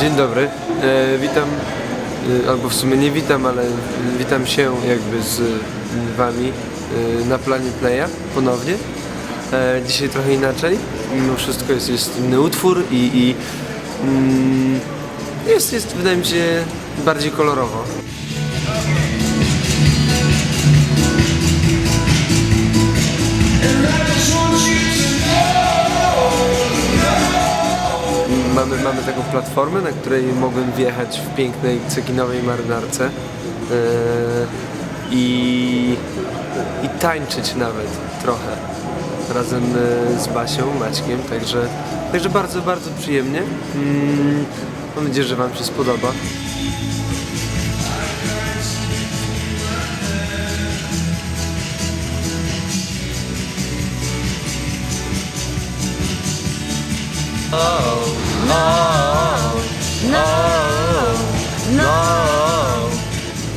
Dzień dobry, e, witam, e, albo w sumie nie witam, ale witam się jakby z mm, wami e, na planie playa ponownie. E, dzisiaj trochę inaczej, mimo wszystko jest, jest inny utwór i, i mm, jest, jest wydaje mi się bardziej kolorowo. Mamy, taką platformę, na której mogłem wjechać w pięknej cekinowej marynarce e, i, i tańczyć nawet trochę razem e, z Basią, Maćkiem, także, także bardzo, bardzo przyjemnie. Mm, mam nadzieję, że Wam się spodoba.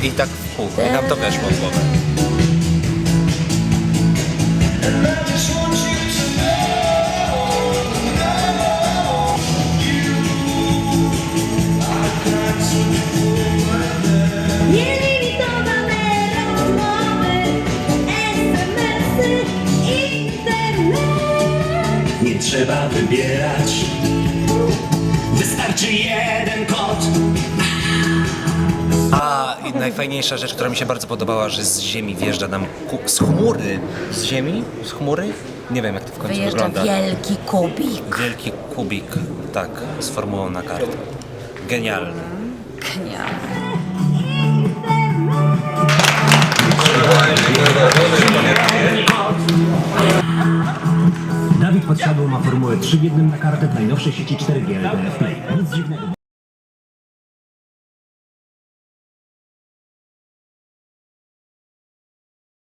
I tak w kółko. I nam to weszło w głowę. Nielimitowane rozmowy, SMS-y, internet. Nie trzeba wybierać. Wystarczy jeden kod. A i najfajniejsza rzecz, która mi się bardzo podobała, że z ziemi wjeżdża nam ku- z chmury. Z ziemi? Z chmury? Nie wiem jak to w końcu Wyjeżdża wygląda. wielki kubik. Wielki kubik, tak, z formułą na kartę. Genialny. Genialny. Ma formułę 3 w jednym na kartę w najnowszej sieci 4G LTE Play. Nic dziwnego,